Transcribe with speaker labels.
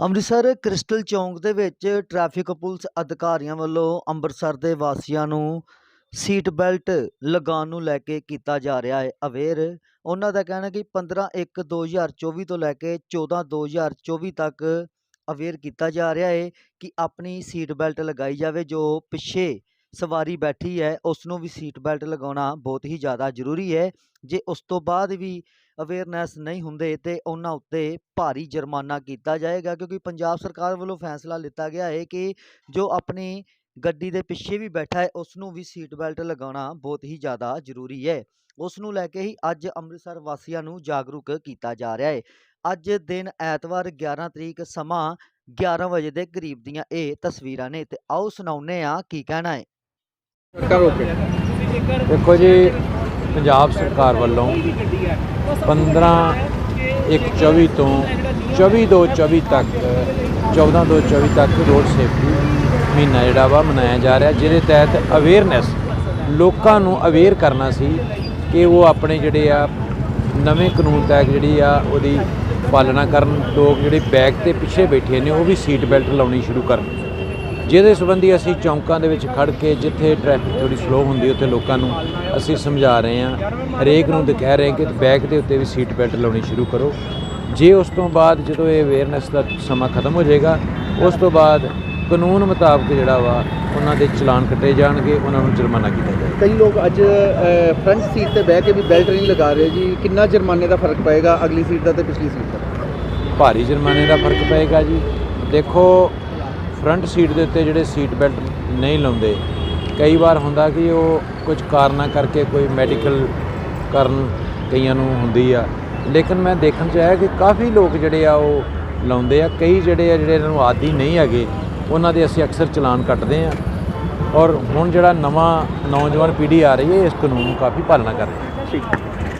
Speaker 1: Amritsar crystal ਚੌਂਕ ਦੇ ਵਿੱਚ traffic police ਅਧਿਕਾਰੀਆਂ ਵੱਲੋਂ ਅੰਮ੍ਰਿਤਸਰ ਦੇ ਵਾਸੀਆਂ ਨੂੰ ਸੀਟ ਬੈਲਟ ਲਗਾਉਣ ਨੂੰ ਲੈ ਕੇ ਕੀਤਾ ਜਾ ਰਿਹਾ ਹੈ ਅਵੇਅਰ। ਉਹਨਾਂ ਦਾ ਕਹਿਣਾ ਕਿ 15 1 2024 ਤੋਂ ਲੈ ਕੇ 14 2024 ਤੱਕ ਅਵੇਅਰ ਕੀਤਾ ਜਾ ਰਿਹਾ ਹੈ ਕਿ ਆਪਣੀ ਸੀਟ ਬੈਲਟ ਲਗਾਈ ਜਾਵੇ। ਜੋ ਪਿੱਛੇ ਸਵਾਰੀ ਬੈਠੀ ਹੈ ਉਸ ਨੂੰ ਵੀ ਸੀਟ ਬੈਲਟ ਲਗਾਉਣਾ ਬਹੁਤ ਹੀ ਜ਼ਿਆਦਾ ਜ਼ਰੂਰੀ ਹੈ। ਜੇ ਉਸ ਤੋਂ ਬਾਅਦ ਵੀ ਅਵੇਅਰਨੈਸ ਨਹੀਂ ਹੁੰਦੇ ਤੇ ਉਹਨਾਂ ਉੱਤੇ ਭਾਰੀ ਜੁਰਮਾਨਾ ਕੀਤਾ ਜਾਏਗਾ, ਕਿਉਂਕਿ ਪੰਜਾਬ ਸਰਕਾਰ ਵੱਲੋਂ ਫੈਸਲਾ ਲਿੱਤਾ ਗਿਆ ਹੈ ਕਿ ਜੋ ਆਪਣੀ ਗੱਡੀ ਦੇ ਪਿੱਛੇ ਵੀ ਬੈਠਾ ਹੈ ਉਸ ਨੂੰ ਵੀ ਸੀਟ ਬੈਲਟ ਲਗਾਉਣਾ ਬਹੁਤ ਹੀ ਜ਼ਿਆਦਾ ਜ਼ਰੂਰੀ ਹੈ। ਉਸ ਨੂੰ ਲੈ ਕੇ ਹੀ ਅੱਜ ਅੰਮ੍ਰਿਤਸਰ ਵਾਸੀਆਂ ਨੂੰ ਜਾਗਰੂਕ ਕੀਤਾ ਜਾ ਰਿਹਾ ਹੈ। ਅੱਜ ਦਿਨ ਐਤਵਾਰ 11 ਤਰੀਕ ਸਮਾਂ 11 ਵਜੇ ਦੇ ਕਰੀਬ ਦੀਆਂ ਇਹ ਤਸਵੀਰਾਂ ਨੇ, ਤੇ ਆਓ ਸੁਣਾਉਂਦੇ ਆ ਕੀ ਕਹਿਣਾ ਹੈ।
Speaker 2: ਦੇਖੋ ਜੀ ਪੰਜਾਬ ਸਰਕਾਰ ਵੱਲੋਂ 15 ਇੱਕ 24 ਤੋਂ 24 ਦੋ 24 ਤੱਕ 14 ਦੋ 24 ਤੱਕ ਰੋਡ ਸੇਫਟੀ ਮਹੀਨਾ ਜਿਹੜਾ ਵਾ ਮਨਾਇਆ ਜਾ ਰਿਹਾ, ਜਿਹਦੇ ਤਹਿਤ ਅਵੇਅਰਨੈਸ ਲੋਕਾਂ ਨੂੰ ਅਵੇਅਰ ਕਰਨਾ ਸੀ ਕਿ ਉਹ ਆਪਣੇ ਜਿਹੜੇ ਆ ਨਵੇਂ ਕਾਨੂੰਨ ਤਹਿਤ ਜਿਹੜੀ ਆ ਉਹਦੀ ਪਾਲਣਾ ਕਰਨ, ਲੋਕ ਜਿਹੜੇ ਬੈਕ ਤੇ ਪਿੱਛੇ ਬੈਠੇ ਨੇ ਉਹ ਵੀ ਸੀਟ ਬੈਲਟ ਲਾਉਣੀ ਸ਼ੁਰੂ ਕਰਨ। ਜਿਹਦੇ ਸੰਬੰਧੀ ਅਸੀਂ ਚੌਂਕਾਂ ਦੇ ਵਿੱਚ ਖੜ ਕੇ ਜਿੱਥੇ ਟ੍ਰੈਫਿਕ ਥੋੜੀ ਸਲੋ ਹੁੰਦੀ ਉੱਥੇ ਲੋਕਾਂ ਨੂੰ ਅਸੀਂ ਸਮਝਾ ਰਹੇ ਹਾਂ। ਹਰੇਕ ਨੂੰ ਤੇ ਕਹਿ ਰਹੇ ਕਿ ਬੈਕ ਦੇ ਉੱਤੇ ਵੀ ਸੀਟ ਬੈਲਟ ਲਾਉਣੀ ਸ਼ੁਰੂ ਕਰੋ। ਜੇ ਉਸ ਤੋਂ ਬਾਅਦ ਜਦੋਂ ਇਹ ਅਵੇਅਰਨੈਸ ਦਾ ਸਮਾਂ ਖਤਮ ਹੋ ਜਾਏਗਾ ਉਸ ਤੋਂ ਬਾਅਦ ਕਾਨੂੰਨ ਮੁਤਾਬਕ ਜਿਹੜਾ ਵਾ ਉਹਨਾਂ ਦੇ ਚਲਾਨ ਕੱਟੇ ਜਾਣਗੇ ਉਹਨਾਂ ਨੂੰ ਜੁਰਮਾਨਾ ਕੀਤਾ ਜਾਏਗਾ।
Speaker 3: ਕਈ ਲੋਕ ਅੱਜ ਫਰੰਟ ਸੀਟ ਤੇ ਬਹਿ ਕੇ ਵੀ ਬੈਲਟ ਨਹੀਂ ਲਗਾ ਰਹੇ ਜੀ। ਕਿੰਨਾ ਜੁਰਮਾਨੇ ਦਾ ਫ਼ਰਕ ਪਏਗਾ ਅਗਲੀ ਸੀਟ ਦਾ ਤੇ ਪਿਛਲੀ ਸੀਟ ਦਾ?
Speaker 2: ਭਾਰੀ ਜੁਰਮਾਨੇ ਦਾ ਫ਼ਰਕ ਪਏਗਾ ਜੀ। ਦੇਖੋ ਫਰੰਟ ਸੀਟ ਦੇ ਉੱਤੇ ਜਿਹੜੇ ਸੀਟ ਬੈਲਟ ਨਹੀਂ ਲਾਉਂਦੇ, ਕਈ ਵਾਰ ਹੁੰਦਾ ਕਿ ਉਹ ਕੁਝ ਕਾਰਨਾਂ ਕਰਕੇ ਕੋਈ ਮੈਡੀਕਲ ਕਰਨ ਕਈਆਂ ਨੂੰ ਹੁੰਦੀ ਆ। ਲੇਕਿਨ ਮੈਂ ਦੇਖਣ ਚ ਆਇਆ ਕਿ ਕਾਫੀ ਲੋਕ ਜਿਹੜੇ ਆ ਉਹ ਲਾਉਂਦੇ ਆ। ਕਈ ਜਿਹੜੇ ਆ, ਜਿਹੜੇ ਇਹਨਾਂ ਨੂੰ ਆਦੀ ਨਹੀਂ ਹੈਗੇ, ਉਹਨਾਂ ਦੇ ਅਸੀਂ ਅਕਸਰ ਚਲਾਨ ਕੱਟਦੇ ਆ। ਔਰ ਹੁਣ ਜਿਹੜਾ ਨਵਾਂ ਨੌਜਵਾਨ ਪੀੜ੍ਹੀ ਆ ਰਹੀ ਹੈ, ਇਸ ਕਾਨੂੰਨ ਨੂੰ ਕਾਫੀ ਪਾਲਣਾ ਕਰ ਰਹੀ ਹੈ
Speaker 3: ਠੀਕ।